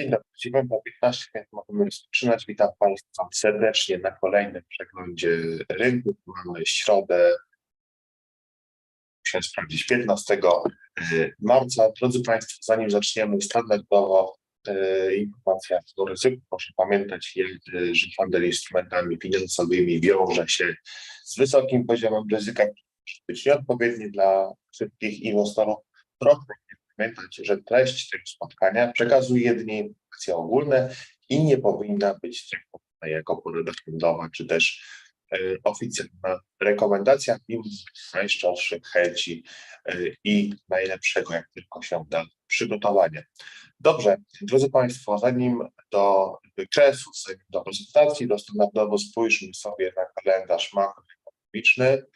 Dzień dobry, 9.15, więc możemy rozpoczynać. Witam Państwa serdecznie na kolejnym przeglądzie rynku. Mamy środę, musiałem sprawdzić, 15 marca. Drodzy Państwo, zanim zaczniemy standardowo e, informacja o ryzyku, proszę pamiętać, e, że handel instrumentami finansowymi wiąże się z wysokim poziomem ryzyka, być nieodpowiedni dla wszystkich inwestorów. Proszę pamiętać, że treść tego spotkania przekazuje jedynie informacje ogólne i nie powinna być traktowana jako czy też e, oficjalna rekomendacja, mimo najszczerszych chęci e, i najlepszego, jak tylko się da, przygotowania. Dobrze, drodzy Państwo, zanim do wykresu, do prezentacji, to standardowo spójrzmy sobie na kalendarz makroekonomiczny.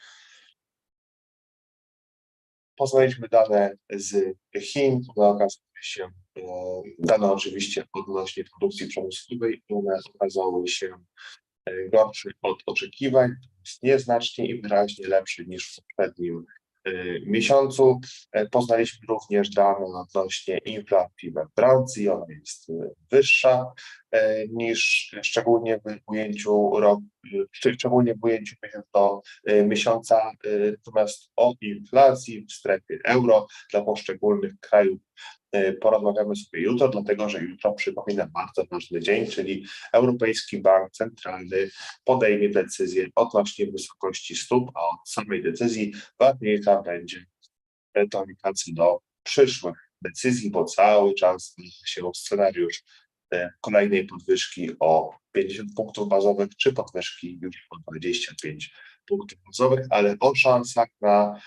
Poznaliśmy dane z Chin, które okazały się, dane oczywiście odnośnie produkcji przemysłowej, one okazały się e, gorsze od oczekiwań, nieznacznie i wyraźnie lepszy niż w poprzednim e, miesiącu. E, Poznaliśmy również dane odnośnie inflacji we Francji, ona jest wyższa niż szczególnie w ujęciu roku, e, szczególnie w ujęciu do e, miesiąca, e, natomiast o inflacji w strefie euro dla poszczególnych krajów. E, porozmawiamy sobie jutro, dlatego że jutro przypomina bardzo ważny dzień, czyli Europejski Bank Centralny podejmie decyzję odnośnie wysokości stóp, a od samej decyzji ważniejsza będzie retoryka co do przyszłych decyzji, bo cały czas się scenariusz e, kolejnej podwyżki o 50 punktów bazowych, czy podwyżki już o 25 punktów bazowych, ale o szansach na,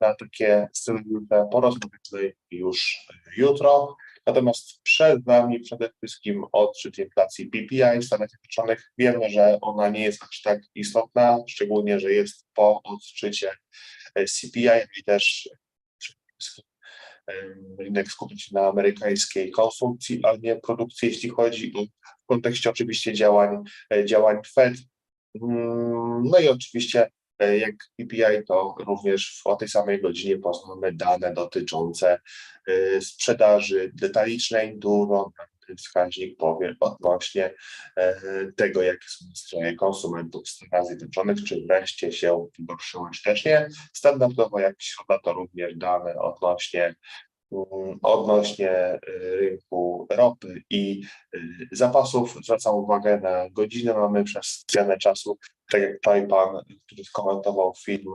na takie scenariusze porozmawiamy już jutro. Natomiast przed nami przede wszystkim odczyt inflacji PPI w Stanach Zjednoczonych. Wiemy, że ona nie jest aż tak istotna, szczególnie, że jest po odczycie CPI i też rynek skupia się na amerykańskiej konsumpcji, a nie produkcji, jeśli chodzi o w kontekście oczywiście działań, e, działań Fed. Mm, No i oczywiście e, jak PPI, to również o tej samej godzinie poznamy dane dotyczące e, sprzedaży detalicznej, dużo wskaźnik powie odnośnie e, tego, jakie są nastroje konsumentów w Stanach Zjednoczonych, czy wreszcie się pogorszyły, czy też nie. Standardowo jak środa to również dane odnośnie mm, odnośnie e, rynku ropy i e, zapasów. Zwracam uwagę na godzinę, mamy przez zmianę czasu, tak jak tutaj pan, który skomentował film,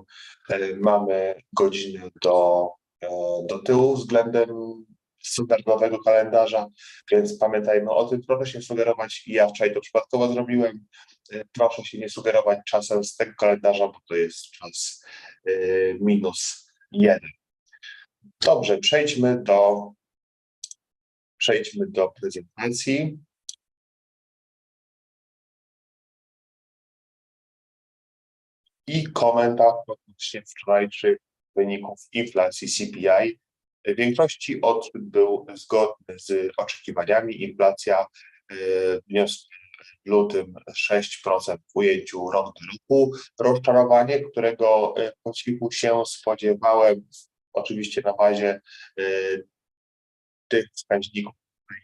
mamy godzinę do, do tyłu względem standardowego kalendarza, więc pamiętajmy o tym, proszę się sugerować, ja wczoraj to przypadkowo zrobiłem, e, proszę się nie sugerować czasem z tego kalendarza, bo to jest czas e, minus jeden. Dobrze, przejdźmy do przejdźmy do prezentacji. I komentarz odnośnie wczorajszych wyników inflacji CPI. W większości odczyt był zgodny z oczekiwaniami. Inflacja e, wyniosła w lutym 6% w ujęciu rok do roku. Rozczarowanie, którego e, po cichu się spodziewałem, oczywiście na bazie e, tych wskaźników,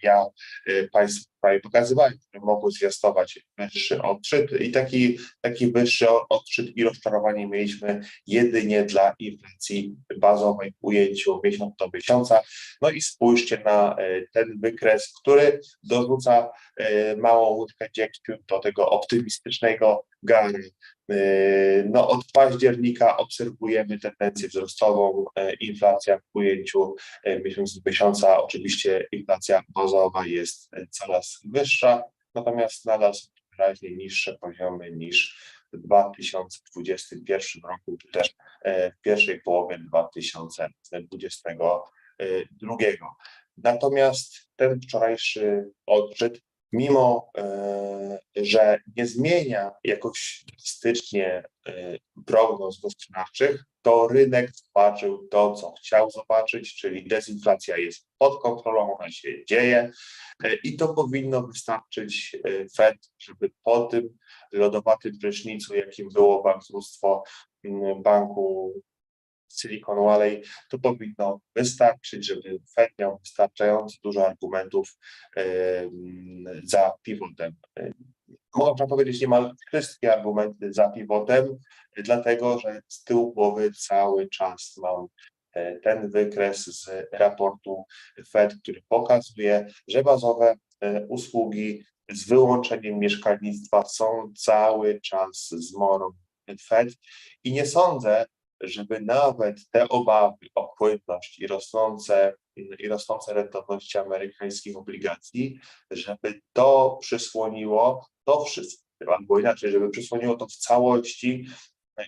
ja e, Państwu prawie pokazywałem, które mogły zwiastować wyższy odczyt i taki, taki wyższy odczyt i rozczarowanie mieliśmy jedynie dla inflacji bazowej w ujęciu miesiąc do miesiąca. No i spójrzcie na e, ten wykres, który dorzuca e, małą łódkę dziegciu do tego optymistycznego gary. E, No, od października obserwujemy tendencję wzrostową, e, inflacja w ujęciu e, miesiąc do miesiąca. Oczywiście inflacja bazowa jest e, coraz wyższa, natomiast nadal są wyraźnie niższe poziomy niż w 2021 roku, czy też w pierwszej połowie 2022. Natomiast ten wczorajszy odczyt, mimo e, że nie zmienia jakoś drastycznie e, prognoz gospodarczych, to rynek zobaczył to, co chciał zobaczyć, czyli dezinflacja jest pod kontrolą, ona się dzieje e, i to powinno wystarczyć Fed, żeby po tym lodowatym prysznicu, jakim było bankructwo banku Silicon Valley, to powinno wystarczyć, żeby Fed miał wystarczająco dużo argumentów za pivotem. Em, Można powiedzieć niemal wszystkie argumenty za pivotem, dlatego że z tyłu głowy cały czas mam e, ten wykres z raportu Fed, który pokazuje, że bazowe e, usługi z wyłączeniem mieszkalnictwa są cały czas zmorą Fed i nie sądzę, żeby nawet te obawy o płynność i rosnące, i rosnące rentowności amerykańskich obligacji, żeby to przysłoniło to wszystko, albo inaczej, żeby przysłoniło to w całości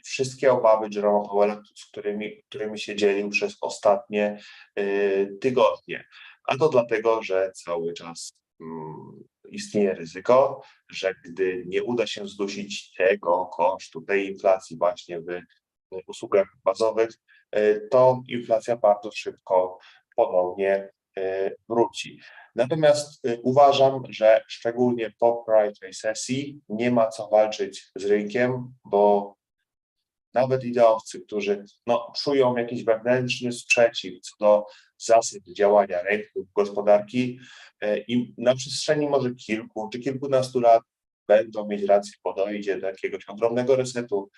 wszystkie obawy Jeroma Powella, z którymi, którymi się dzielił przez ostatnie y, tygodnie. A to dlatego, że cały czas mm, istnieje ryzyko, że gdy nie uda się zdusić tego kosztu, tej inflacji właśnie w usługach bazowych, y, to inflacja bardzo szybko ponownie y, wróci. Natomiast uważam, że szczególnie po private sesji nie ma co walczyć z rynkiem, bo nawet ideowcy, którzy no, czują jakiś wewnętrzny sprzeciw co do zasad działania rynku, gospodarki e, i na przestrzeni może kilku czy kilkunastu lat będą mieć rację, bo dojdzie do jakiegoś ogromnego resetu,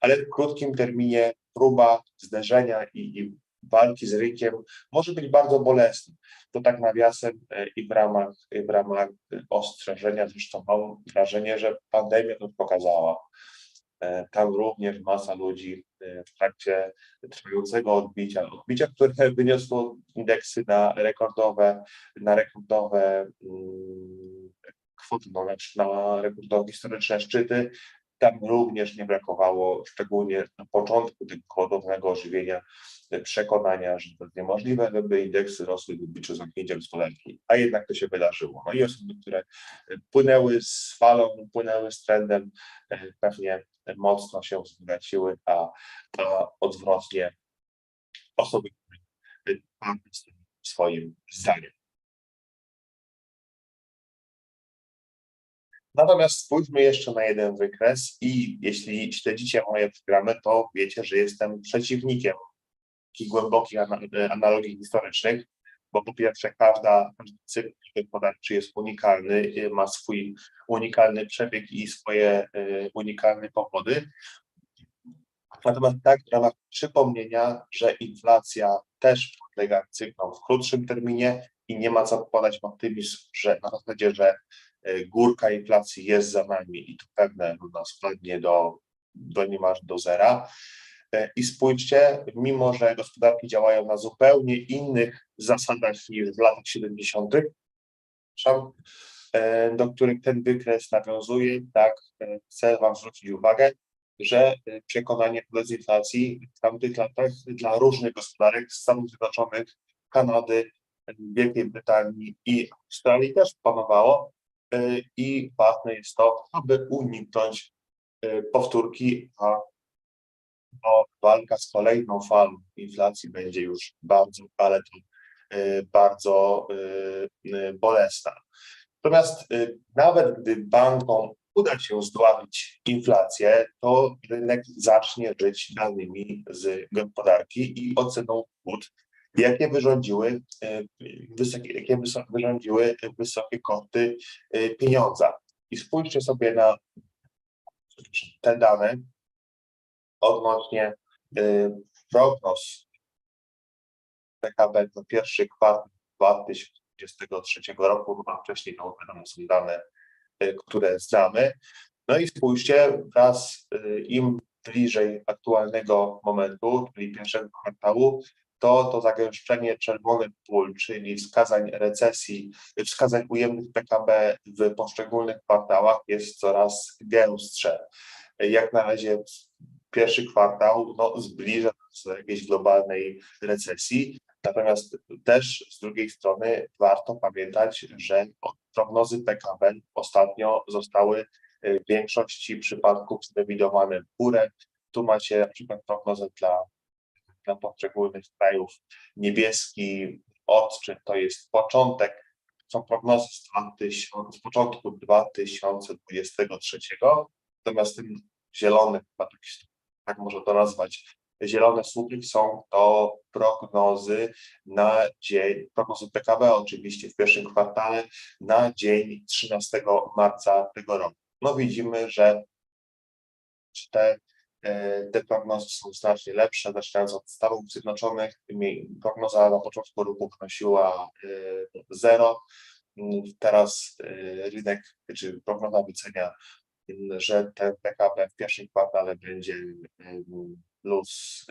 ale w krótkim terminie próba zderzenia i, i walki z rynkiem może być bardzo bolesna. To tak nawiasem e, i w ramach, i w ramach ostrzeżenia, zresztą mam wrażenie, że pandemia to pokazała. E, Tam również masa ludzi e, w trakcie trwającego odbicia, odbicia, które wyniosło indeksy na rekordowe, na rekordowe mm, kwoty, no, na rekordowe historyczne szczyty, tam również nie brakowało, szczególnie na początku tego gwałtownego ożywienia, e, przekonania, że to jest niemożliwe, żeby indeksy rosły w obliczu zamknięcia gospodarki, a jednak to się wydarzyło. No i osoby, które e, płynęły z falą, płynęły z trendem, e, pewnie mocno się wzbogaciły, a, a odwrotnie osoby, które padły z tym swoim zdaniem. Natomiast spójrzmy jeszcze na jeden wykres i jeśli śledzicie moje programy, to wiecie, że jestem przeciwnikiem takich głębokich ana- analogii historycznych, bo po pierwsze każda, każdy cykl gospodarczy jest unikalny, y, ma swój unikalny przebieg i swoje y, unikalne powody. Natomiast tak w ramach przypomnienia, że inflacja też podlega cyklom w krótszym terminie i nie ma co podać optymizm, że na zasadzie, że górka inflacji jest za nami i to pewne ona spadnie do, do niemal do zera. E, I spójrzcie, mimo że gospodarki działają na zupełnie innych zasadach niż w latach 70., przepraszam, e, do których ten wykres nawiązuje, tak e, chcę Wam zwrócić uwagę, że e, przekonanie co do inflacji w tamtych latach dla różnych gospodarek Stanów Zjednoczonych, Kanady, Wielkiej Brytanii i Australii też panowało e, i ważne jest to, aby uniknąć e, powtórki, a walka z kolejną falą inflacji będzie już bardzo, ale to y, bardzo bolesna. Natomiast nawet gdy bankom uda się zdławić inflację, to rynek zacznie żyć danymi z gospodarki i oceną kłód, jakie wyrządziły, y, wysokie, jakie wyrządziły wysokie koszty y, pieniądza. I spójrzcie sobie na te dane odnośnie y, prognoz PKB na pierwszy kwartał 2023 roku, no a wcześniej to wiadomo są dane, które znamy. No i spójrzcie, wraz im bliżej aktualnego momentu, czyli pierwszego kwartału, to to zagęszczenie czerwonych pól, czyli wskazań recesji, wskazań ujemnych PKB w poszczególnych kwartałach jest coraz gęstsze. Jak na razie pierwszy kwartał no, zbliża nas do jakiejś globalnej recesji. Natomiast też z drugiej strony warto pamiętać, że prognozy PKB ostatnio zostały w większości przypadków zrewidowane w górę. Tu macie na przykład prognozę dla, dla poszczególnych krajów niebieski odczyt, to jest początek, są prognozy z, 2000, z początku 2023, natomiast ten zielony, chyba tak, tak można to nazwać, zielone słupki są to prognozy na dzień, prognozy PKB oczywiście w pierwszym kwartale na dzień 13 marca tego roku. No widzimy, że te, te prognozy są znacznie lepsze, zaczynając od Stanów Zjednoczonych. Prognoza na początku roku wynosiła e, zero. Mm, Teraz e, rynek, czy prognoza wycenia, że ten PKB w pierwszym kwartale będzie plus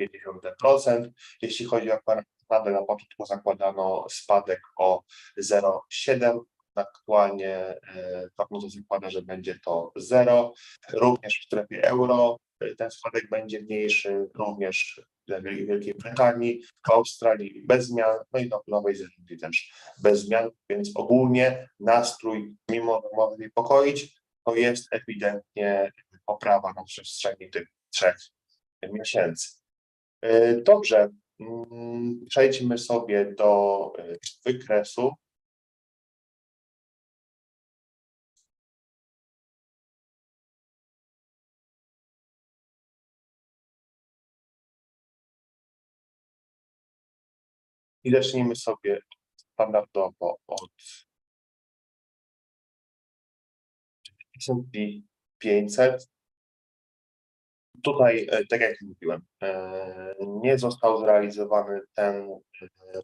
0,2%. Jeśli chodzi o kwartale, na początku zakładano spadek o 0,7%. Aktualnie e, prognoza zakłada, że będzie to 0. Również w strefie euro e, ten spadek będzie mniejszy, również w Wielkiej Brytanii, w Australii bez zmian, no i w Nowej Zelandii też bez zmian, więc ogólnie nastrój, mimo że może niepokoić, to jest ewidentnie poprawa na przestrzeni tych trzech miesięcy. E, Dobrze, mm, przejdźmy sobie do wykresu. I zacznijmy sobie standardowo od S&P 500. Tutaj, e, tak jak mówiłem, e, nie został zrealizowany ten, e,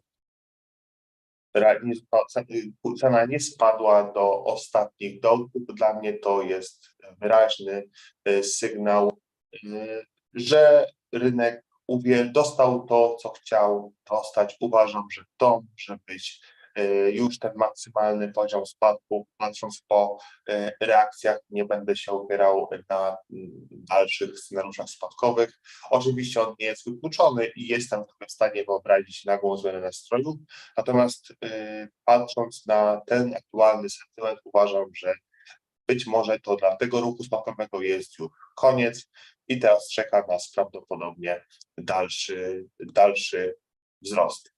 y, cena nie spadła do ostatnich dołków. Dla mnie to jest wyraźny sygnał, że rynek uwie- dostał to, co chciał dostać. Uważam, że to może być e, już ten maksymalny poziom spadku. Patrząc po e, reakcjach, nie będę się opierał na mm, dalszych scenariuszach spadkowych. Oczywiście on nie jest wykluczony i jestem w stanie wyobrazić nagłą zmianę nastroju. Natomiast e, patrząc na ten aktualny sentyment, uważam, że być może to dla tego ruchu spadkowego jest już koniec i teraz czeka nas prawdopodobnie dalszy, dalszy wzrost.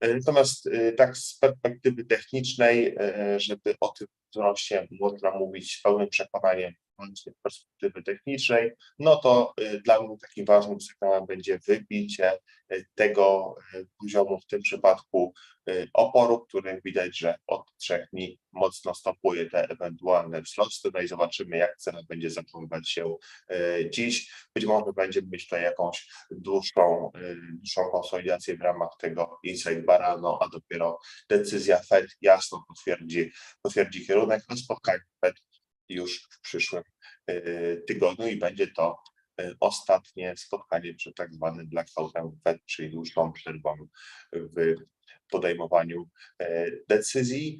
E, Natomiast e, tak z perspektywy technicznej, e, żeby o tym wzroście można mówić z pełnym przekonaniem z perspektywy technicznej, no to e, dla mnie takim ważnym sygnałem będzie wybicie e, tego e, poziomu, w tym przypadku oporu, który widać, że od trzech dni mocno stopuje te ewentualne wzrosty. No i zobaczymy, jak cena będzie zachowywać się dziś. Być może będziemy mieć tutaj jakąś dłuższą, dłuższą konsolidację w ramach tego inside bara, no a dopiero decyzja Fed jasno potwierdzi, potwierdzi kierunek na spotkaniu Fed już w przyszłym e, tygodniu i będzie to e, ostatnie spotkanie przed tak zwanym blackoutem Fed, czyli dłuższą przerwą w podejmowaniu e, decyzji.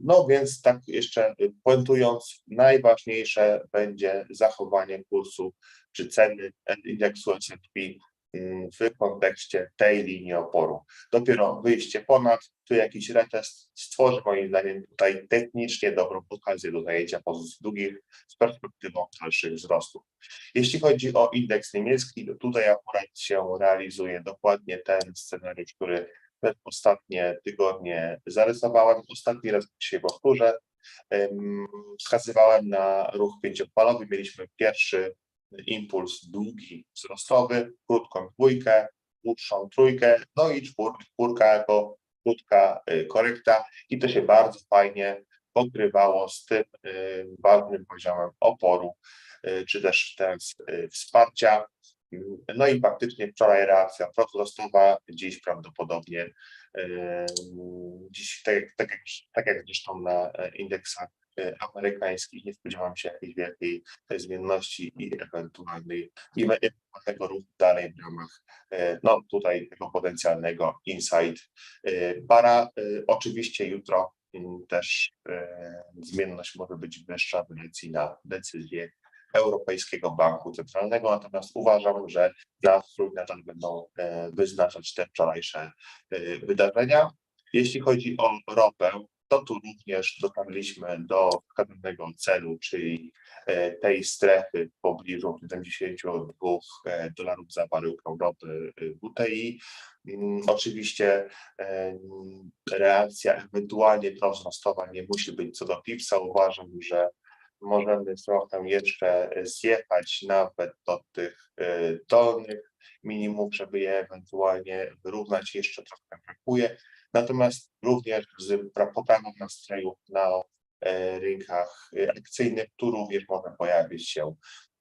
No więc tak jeszcze puentując, najważniejsze będzie zachowanie kursu czy ceny indeksu S&P w kontekście tej linii oporu. Dopiero wyjście ponad, tu jakiś retest stworzy moim zdaniem tutaj technicznie dobrą okazję do zajęcia pozycji długich z perspektywą dalszych wzrostów. Jeśli chodzi o indeks niemiecki, to tutaj akurat się realizuje dokładnie ten scenariusz, który te ostatnie tygodnie zarysowałem. Ostatni raz dzisiaj powtórzę. Em, Wskazywałem na ruch pięciopalowy. Mieliśmy pierwszy impuls długi wzrostowy, krótką dwójkę, dłuższą trójkę, no i czwór, czwórka jako krótka y, korekta i to się bardzo fajnie pokrywało z tym y, ważnym poziomem oporu, y, czy też teraz wsparcia. No i faktycznie wczoraj reakcja prowzrostowa, dziś prawdopodobnie, dziś tak, tak, tak jak zresztą na e, indeksach amerykańskich, nie spodziewam się jakiejś wielkiej e, zmienności i ewentualnej i tego ruchu dalej w ramach e, no tutaj tego potencjalnego inside e, bara. E, Oczywiście jutro mm, też e, zmienność może być wyższa w relacji na decyzję Europejskiego Banku Centralnego, natomiast uważam, że nastrój nadal będą e, wyznaczać te wczorajsze e, wydarzenia. Jeśli chodzi o ropę, to tu również dotarliśmy do wskazanego celu, czyli e, tej strefy w pobliżu 72 e, dolarów za baryłkę ropy e, WTI. Mm, Oczywiście e, reakcja ewentualnie prowzrostowa nie musi być co do PIPSA. Uważam, że możemy trochę jeszcze zjechać nawet do tych dolnych minimów, żeby je ewentualnie wyrównać. Jeszcze trochę brakuje. Natomiast również z pra- poprawą nastrojów na e, rynkach e, akcyjnych, tu również może pojawić się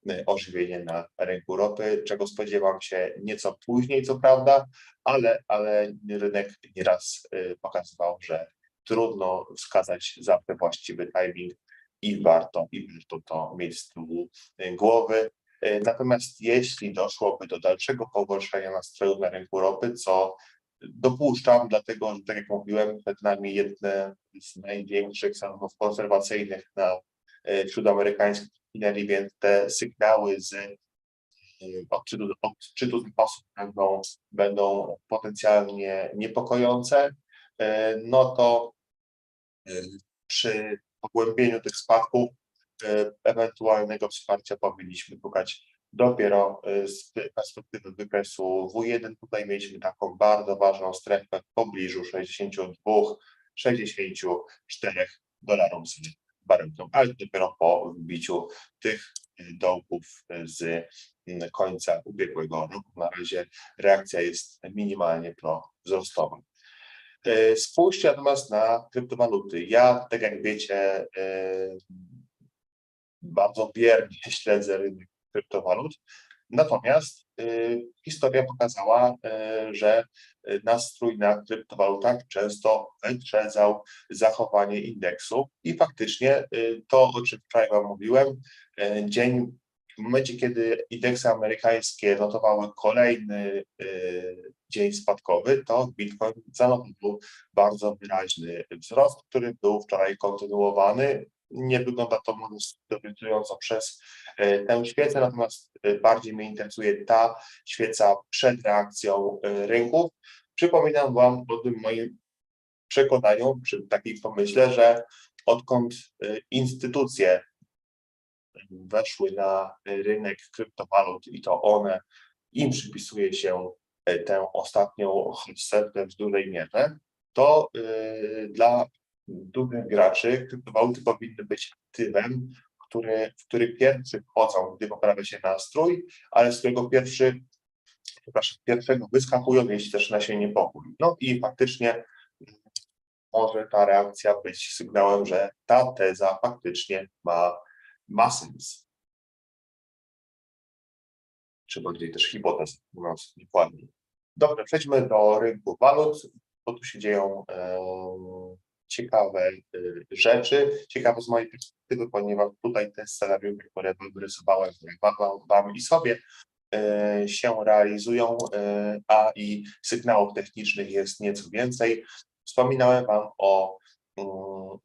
e, ożywienie na rynku ropy, czego spodziewam się nieco później, co prawda, ale, ale rynek nieraz pokazywał, że trudno wskazać zawsze właściwy timing i warto, i warto to mieć z tyłu głowy. Natomiast jeśli doszłoby do dalszego pogorszenia nastrojów na rynku ropy, co dopuszczam, dlatego że tak jak mówiłem, przed nami jedne z największych stanów konserwacyjnych na e, wśród amerykańskich rafinerii, więc te sygnały z e, odczytu, odczytu zapasów będą, będą potencjalnie niepokojące, e, no to przy pogłębieniu tych spadków ewentualnego wsparcia powinniśmy szukać dopiero e, z perspektywy wykresu W1. Tutaj mieliśmy taką bardzo ważną strefę w pobliżu 62-64 dolarów z baryłką, ale dopiero po wbiciu tych e, dołków e, z końca ubiegłego roku. Na razie reakcja jest minimalnie prowzrostowa. Spójrzcie natomiast na kryptowaluty. Ja, tak jak wiecie, bardzo biernie śledzę rynek kryptowalut. Natomiast y, historia pokazała, y, że y, nastrój na kryptowalutach często wyprzedzał zachowanie indeksu i faktycznie to, o czym wczoraj Wam mówiłem, dzień w momencie, kiedy indeksy amerykańskie notowały kolejny dzień spadkowy, to Bitcoin zanotował bardzo wyraźny wzrost, który był wczoraj kontynuowany. Nie wygląda to może stabilizująco przez e, tę świecę, natomiast e, bardziej mnie interesuje ta świeca przed reakcją e, rynków. Przypominam Wam o tym moim przekonaniu, przy takiej pomyśle, że odkąd instytucje weszły na rynek kryptowalut i to one, im przypisuje się tę ostatnią setę w dużej mierze, to dla dużych graczy kryptowaluty powinny być aktywem, który, w który pierwszy wchodzą, gdy poprawia się nastrój, ale z którego pierwszy, przepraszam, pierwszego wyskakują, jeśli zaczyna się niepokój. No i faktycznie może ta reakcja być sygnałem, że ta teza faktycznie ma, ma sens. Czy bardziej też hipotez, mówiąc dokładniej. Dobrze, przejdźmy do rynku walut, bo tu się dzieją ciekawe e, rzeczy. Ciekawe z mojej perspektywy, ponieważ tutaj te scenariusze, które wyrysowałem wam, i sobie, e, się realizują, e, a i sygnałów technicznych jest nieco więcej. Wspominałem Wam o, mm,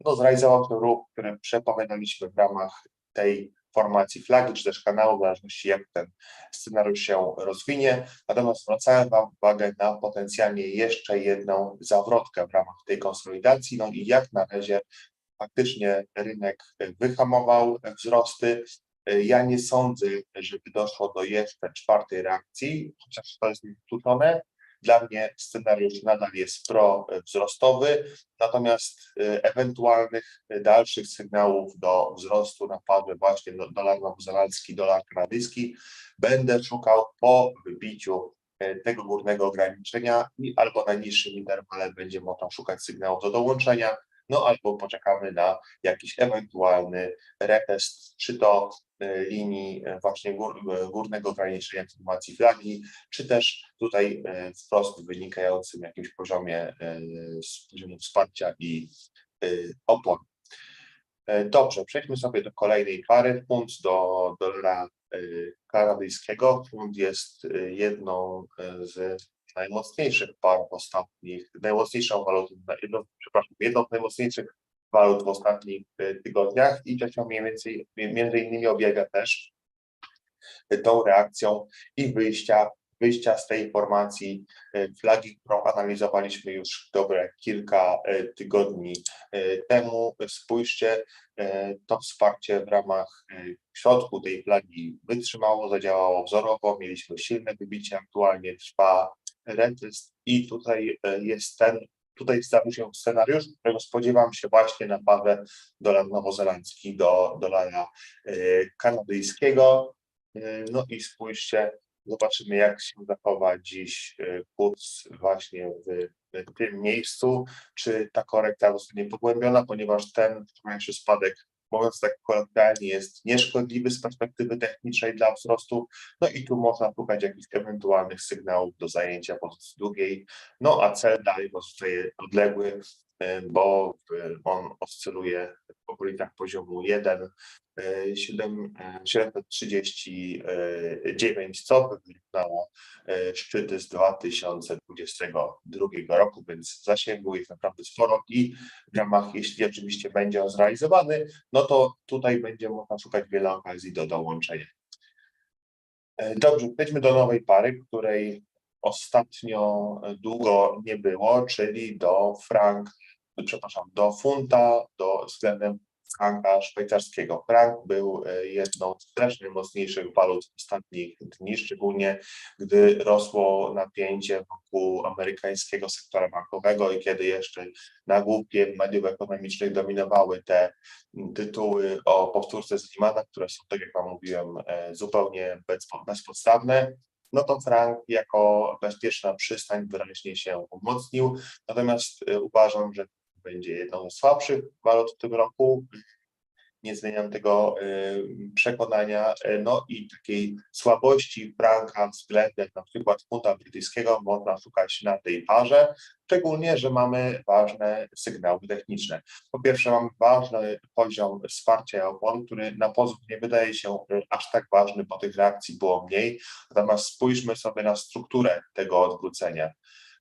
no zrealizował ten ruch, który przepowiadaliśmy w ramach tej formacji flagi, czy też kanału, w zależności jak ten scenariusz się rozwinie. Natomiast zwracałem Wam uwagę na potencjalnie jeszcze jedną zawrotkę w ramach tej konsolidacji, no i jak na razie faktycznie rynek wyhamował wzrosty. Ja nie sądzę, żeby doszło do jeszcze czwartej reakcji, chociaż to jest wykluczone. Dla mnie scenariusz nadal jest prowzrostowy, natomiast y, ewentualnych dalszych sygnałów do wzrostu na parze właśnie do- dolar nowozelandzki, dolar kanadyjski będę szukał po wybiciu y, tego górnego ograniczenia i albo na niższym interwale będzie można szukać sygnałów do dołączenia, no albo poczekamy na jakiś ewentualny retest, czy to linii y, właśnie gór, y, górnego ograniczenia informacji flagi, czy też tutaj e, wprost wynikającym jakimś poziomie e, z poziomu wsparcia i e. E, Dobrze, przejdźmy sobie do kolejnej pary. Funt do dolara e, kanadyjskiego. Funt jest e, jedną e, z najmocniejszych par ostatnich, najmocniejszą walutą, jedną, przepraszam, jedną z najmocniejszych walut w ostatnich e, tygodniach i to się mniej więcej, między innymi objawia też tą reakcją i wyjścia, wyjścia z tej formacji e, flagi, którą analizowaliśmy już dobre kilka e, tygodni e, temu. Spójrzcie, e, to wsparcie w ramach e, środku tej flagi wytrzymało, zadziałało wzorowo, mieliśmy silne wybicie, aktualnie trwa retest i tutaj e, jest ten tutaj zdarzył się scenariusz, którego spodziewam się właśnie na parę dolar nowozelandzki do dolara y, kanadyjskiego. Y, No i spójrzcie, zobaczymy jak się zachowa dziś y, kurs właśnie w, w tym miejscu, czy ta korekta zostanie pogłębiona, ponieważ ten wczorajszy spadek, mówiąc tak kolokwialnie, jest nieszkodliwy z perspektywy technicznej dla wzrostu, no i tu można szukać jakichś ewentualnych sygnałów do zajęcia pozycji drugiej, no a cel dalej pozostaje odległy, bo on oscyluje w okolicach poziomu 1, y, 7, y, 739, co wyrównało y, szczyty z 2022 roku, więc zasięgu jest naprawdę sporo i w ramach, jeśli oczywiście będzie on zrealizowany, no to tutaj będzie można szukać wiele okazji do dołączenia. E, Dobrze, przejdźmy do nowej pary, której ostatnio e, długo nie było, czyli do frank, przepraszam, do funta, do względem franka szwajcarskiego. Frank był e, jedną z też najmocniejszych walut ostatnich dni, szczególnie gdy rosło napięcie wokół amerykańskiego sektora bankowego i kiedy jeszcze nagłówkiem mediów ekonomicznych dominowały te tytuły o powtórce z Limana, które są, tak jak Wam mówiłem, e, zupełnie bezpo- bezpodstawne, no to frank jako bezpieczna przystań wyraźnie się umocnił. Natomiast e, uważam, że będzie jedną z słabszych walut w tym roku. Nie zmieniam tego e, przekonania. No i takiej słabości franka względem na przykład funta brytyjskiego można szukać na tej parze, szczególnie, że mamy ważne sygnały techniczne. Po pierwsze, mamy ważny poziom wsparcia opon, który na pozór nie wydaje się aż tak ważny, bo tych reakcji było mniej. Natomiast spójrzmy sobie na strukturę tego odwrócenia.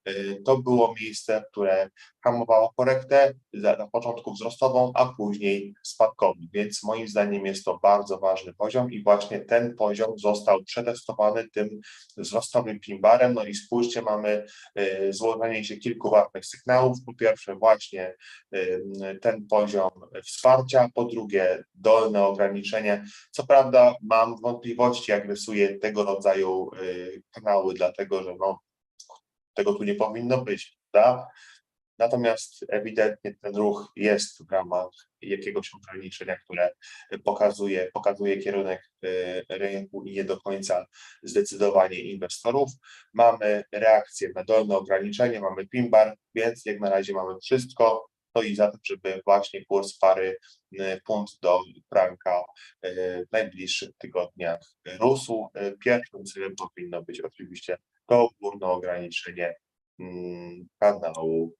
Y, To było miejsce, które hamowało korektę na początku wzrostową, a później spadkową. Więc moim zdaniem jest to bardzo ważny poziom i właśnie ten poziom został przetestowany tym wzrostowym pimbarem. No i spójrzcie, mamy y, złożenie się kilku ważnych sygnałów. Po pierwsze właśnie y, ten poziom wsparcia, po drugie dolne ograniczenie. Co prawda mam wątpliwości, jak rysuję tego rodzaju kanały, dlatego że no, tego tu nie powinno być, prawda? Natomiast ewidentnie ten ruch jest w ramach jakiegoś ograniczenia, które pokazuje, pokazuje kierunek y, rynku i nie do końca zdecydowanie inwestorów. Mamy reakcję na dolne ograniczenie, mamy PIMBAR, więc jak na razie mamy wszystko. To i za to, żeby właśnie kurs pary y, punt do franka y, w najbliższych tygodniach rósł. Pierwszym celem powinno być oczywiście to górne ograniczenie mm, kanału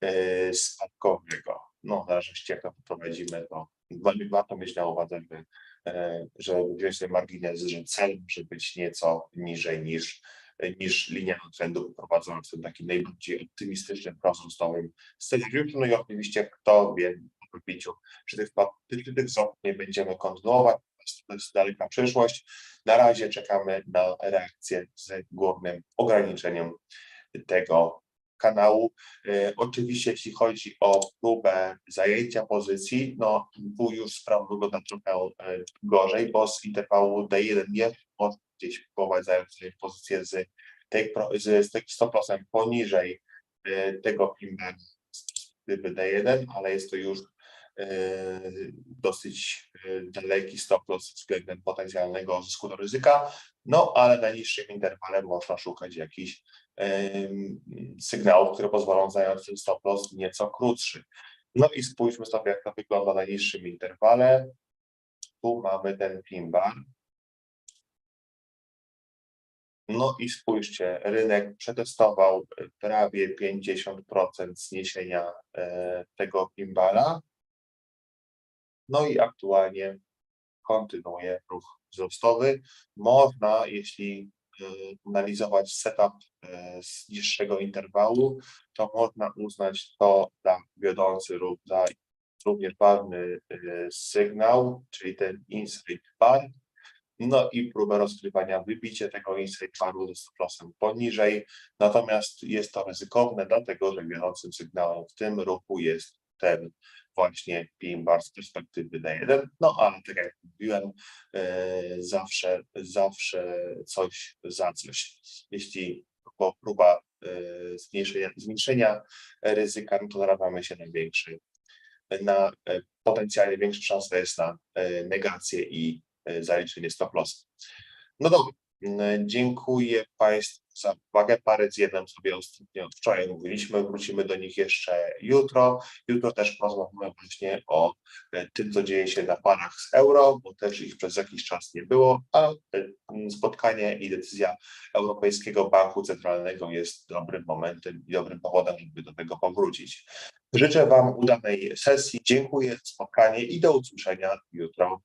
e, spadkowego. No, w zależności jak to poprowadzimy, to wa- warto mieć na uwadze, że, e, że wziąć ten margines, że cel może być nieco niżej niż, niż linia trendu prowadząca w takim najbardziej optymistycznym, prowzrostowym scenariuszu. No i oczywiście kto wie, po wypiciu, czy tych, czy tych wzrostów nie będziemy kontynuować, jest daleka przyszłość. Na razie czekamy na reakcję z górnym ograniczeniem tego kanału. E, Oczywiście, jeśli chodzi o próbę zajęcia pozycji, no tu już sprawa wygląda trochę e, gorzej, bo z interwału D1 nie można gdzieś próbować zająć pozycję z tej, z, z tych 100% poniżej e, tego z perspektywy D1, ale jest to już dosyć e, daleki stop loss względem potencjalnego zysku do ryzyka, no ale na niższym interwale można szukać jakichś sygnałów, które pozwolą zająć ten stop loss nieco krótszy. No i spójrzmy sobie, jak to wygląda na niższym interwale. Tu mamy ten pin bar. No i spójrzcie, rynek przetestował e, prawie 50% zniesienia e, tego pimbala. No i aktualnie kontynuuje ruch wzrostowy. Można, jeśli e, analizować setup e, z niższego interwału, to można uznać to za wiodący ruch, za również ważny e, sygnał, czyli ten inside bar. No i próbę rozgrywania wybicie tego inside baru ze stop poniżej. Natomiast jest to ryzykowne, dlatego że wiodącym sygnałem w tym ruchu jest ten właśnie pin bar z perspektywy D1. No ale tak jak mówiłem, e, zawsze, zawsze coś za coś. Jeśli tylko próba e, zmniejszenia, zmniejszenia ryzyka, no to narażamy się na większy, na e, potencjalnie większa szansa jest na negację i zaliczenie stop loss. No dobra, mm, dziękuję Państwu za uwagę. Parę z jednym sobie ostatnio wczoraj mówiliśmy, wrócimy do nich jeszcze jutro. Jutro też porozmawiamy właśnie o e, tym, co dzieje się na parach z euro, bo też ich przez jakiś czas nie było, a e, spotkanie i decyzja Europejskiego Banku Centralnego jest dobrym momentem i dobrym powodem, żeby do tego powrócić. Życzę Wam udanej sesji. Dziękuję za spotkanie i do usłyszenia jutro.